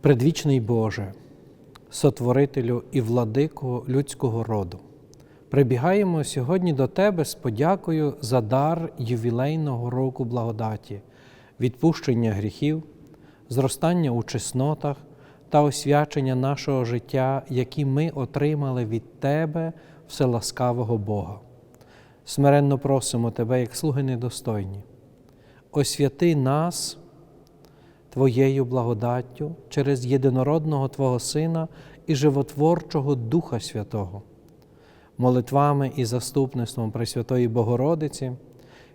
Предвічний Боже, сотворителю і владику людського роду, прибігаємо сьогодні до Тебе з подякою за дар ювілейного року благодаті, відпущення гріхів, зростання у чеснотах та освячення нашого життя, які ми отримали від Тебе, вселаскавого Бога. Смиренно просимо Тебе, як слуги недостойні, освяти нас. Твоєю благодаттю через єдинородного Твого Сина і животворчого Духа Святого, молитвами і заступництвом Пресвятої Богородиці,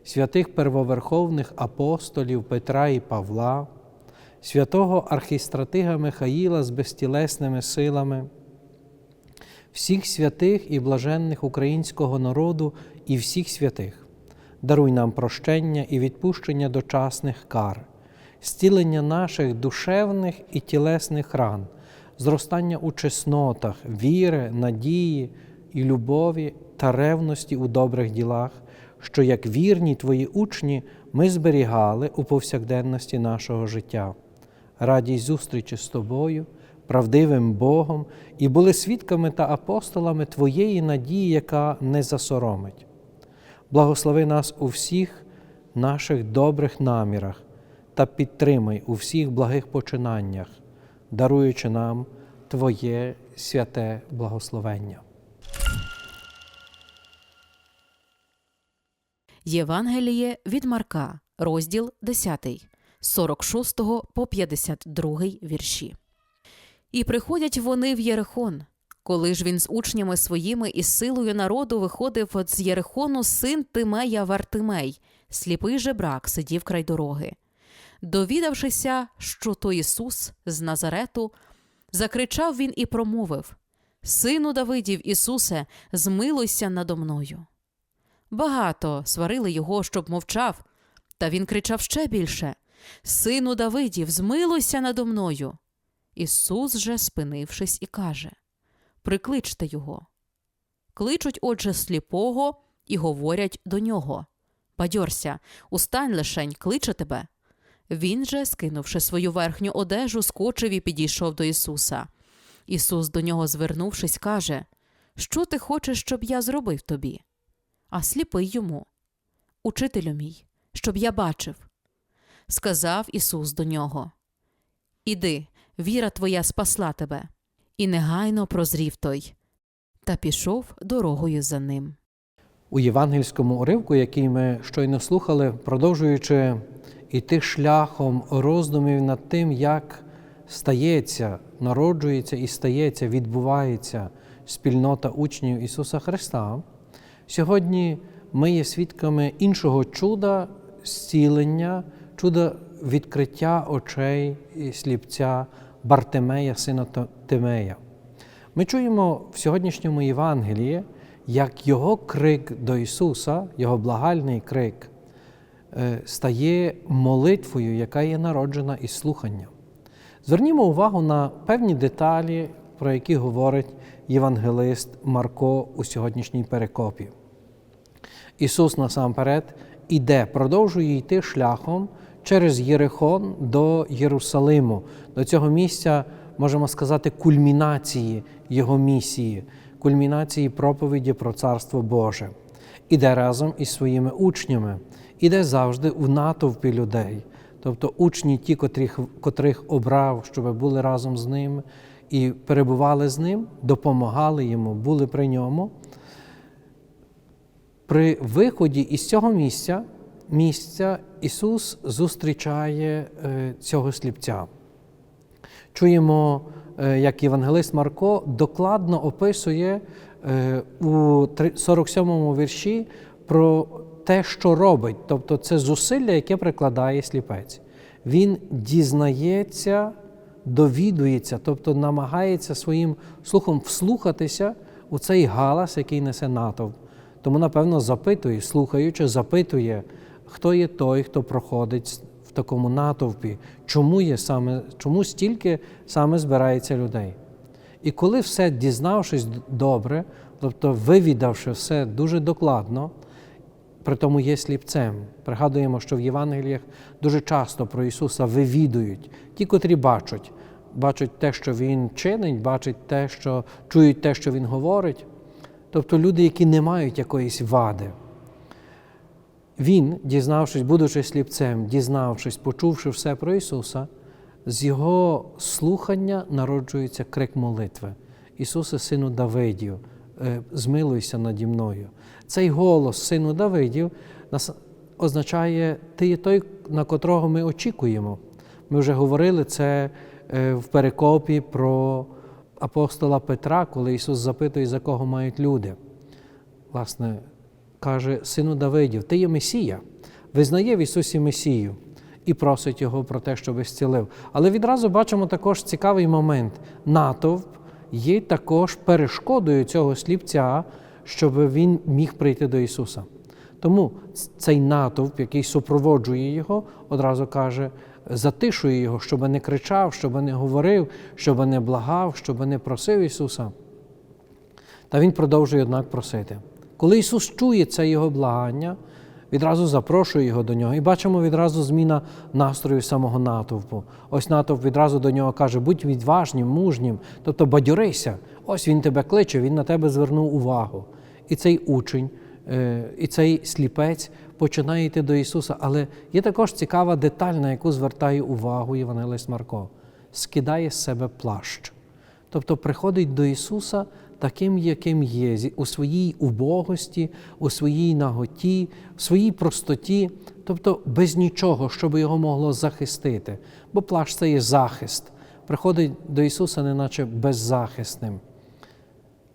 святих первоверховних апостолів Петра і Павла, святого архістратига Михаїла з безтілесними силами, всіх святих і блаженних українського народу і всіх святих, даруй нам прощення і відпущення дочасних кар зцілення наших душевних і тілесних ран, зростання у чеснотах, віри, надії і любові та ревності у добрих ділах, що як вірні Твої учні ми зберігали у повсякденності нашого життя. Радість зустрічі з Тобою, правдивим Богом, і були свідками та апостолами Твоєї надії, яка не засоромить. Благослови нас у всіх наших добрих намірах та підтримай у всіх благих починаннях, даруючи нам Твоє святе благословення. Євангеліє від Марка, розділ 10, 46 по 52 вірші. І приходять вони в Єрихон. Коли ж він з учнями своїми і силою народу виходив з Єрихону син Тимея Вартимей, сліпий жебрак, сидів край дороги. Довідавшися, що то Ісус з Назарету, закричав він і промовив: Сину Давидів, Ісусе, змилуйся надо мною. Багато сварили його, щоб мовчав, та він кричав ще більше: Сину Давидів, змилуйся надо мною. Ісус же, спинившись, і каже: Прикличте його. Кличуть, отже, сліпого і говорять до нього: Бадьорся, устань лишень, кличе тебе. Він же, скинувши свою верхню одежу, скочив і підійшов до Ісуса. Ісус, до нього звернувшись, каже: Що ти хочеш, щоб я зробив тобі? А сліпий йому. Учителю мій, щоб я бачив. Сказав Ісус до нього: Іди, віра твоя спасла тебе. І негайно прозрів той, та пішов дорогою за ним. У євангельському уривку, який ми щойно слухали, продовжуючи іти шляхом роздумів над тим, як стається, народжується і стається, відбувається спільнота учнів Ісуса Христа, сьогодні ми є свідками іншого чуда, зцілення, чуда відкриття очей сліпця Бартимея, сина Тимея. Ми чуємо в сьогоднішньому Євангелії, як його крик до Ісуса, його благальний крик, стає молитвою, яка є народжена із слухання. Звернімо увагу на певні деталі, про які говорить євангелист Марко у сьогоднішній перекопі. Ісус насамперед іде, продовжує йти шляхом через Єрихон до Єрусалиму, до цього місця, можемо сказати, кульмінації Його місії, кульмінації проповіді про Царство Боже. Іде разом із своїми учнями, іде завжди в натовпі людей. Тобто учні, ті, котрих, котрих обрав, щоб були разом з ним і перебували з ним, допомагали йому, були при ньому. При виході із цього місця місця Ісус зустрічає цього сліпця. Чуємо, як Євангелист Марко докладно описує у 47-му вірші про те, що робить, тобто це зусилля, яке прикладає сліпець. Він дізнається, довідується, тобто намагається своїм слухом вслухатися у цей галас, який несе натовп. Тому, напевно, запитує, слухаючи, запитує, хто є той, хто проходить в такому натовпі, чому є саме, чому стільки саме збирається людей. І коли все дізнавшись добре, тобто вивідавши все дуже докладно, при тому є сліпцем. Пригадуємо, що в Євангеліях дуже часто про Ісуса вивідують ті, котрі бачать, бачать те, що Він чинить, бачать те, що чують те, що Він говорить. Тобто люди, які не мають якоїсь вади. Він, дізнавшись, будучи сліпцем, дізнавшись, почувши все про Ісуса, з Його слухання народжується крик молитви. Ісусе, сину Давидів, е, змилуйся наді мною. Цей голос сину Давидів означає, ти є той, на котрого ми очікуємо. Ми вже говорили це е, в перекопі про апостола Петра, коли Ісус запитує, за кого мають люди. Власне, каже сину Давидів, ти є Месія, визнає в Ісусі Месію і просить Його про те, щоб зцілив. Але відразу бачимо також цікавий момент. Натовп є також перешкодою цього сліпця, щоб він міг прийти до Ісуса. Тому цей натовп, який супроводжує його, одразу каже, затишує його, щоб не кричав, щоб не говорив, щоб не благав, щоб не просив Ісуса. Та він продовжує, однак, просити. Коли Ісус чує це Його благання, відразу запрошує його до нього. І бачимо відразу зміна настрою самого натовпу. Ось натовп відразу до нього каже: будь відважнім, мужнім, тобто бадьорися. Ось він тебе кличе, він на тебе звернув увагу. І цей учень, е, і цей сліпець починає йти до Ісуса. Але є також цікава деталь, на яку звертає увагу Євангелист Марко. Скидає з себе плащ. Тобто приходить до Ісуса таким, яким є, у своїй убогості, у своїй наготі, в своїй простоті, тобто без нічого, щоб його могло захистити. Бо плащ це є захист. Приходить до Ісуса, неначе беззахисним.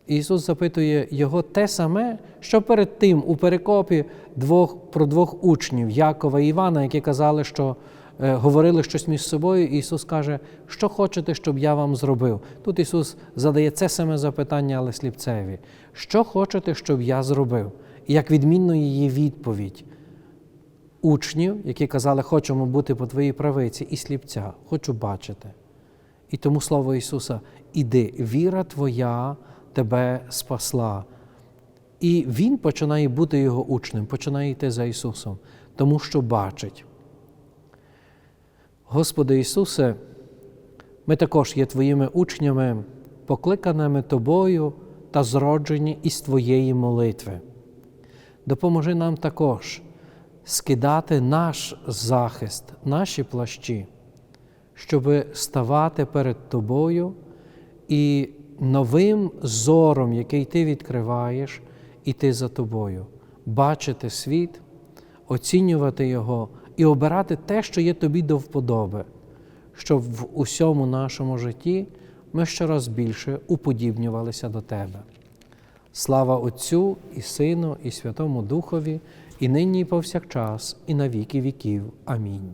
Ісус запитує його те саме, що перед тим у перекопі двох, про двох учнів Якова і Івана, які казали, що говорили щось між собою. І Ісус каже, що хочете, щоб я вам зробив. Тут Ісус задає це саме запитання, але сліпцеві. Що хочете, щоб я зробив? І як відмінно її відповідь учнів, які казали, хочемо бути по твоїй правиці, і сліпця, хочу бачити. І тому слово Ісуса: іди, віра твоя тебе спасла. І Він починає бути його учнем, починає йти за Ісусом, тому що бачить. Господи Ісусе, ми також є Твоїми учнями, покликаними Тобою та зроджені із Твоєї молитви. Допоможи нам також скидати наш захист, наші плащі, щоб ставати перед Тобою і новим зором, який Ти відкриваєш, іти за Тобою, бачити світ, оцінювати його і обирати те, що є тобі до вподоби, щоб в усьому нашому житті ми щораз більше уподібнювалися до Тебе. Слава Отцю і Сину, і Святому Духові, і нині, і повсякчас, і на віки віків. Амінь.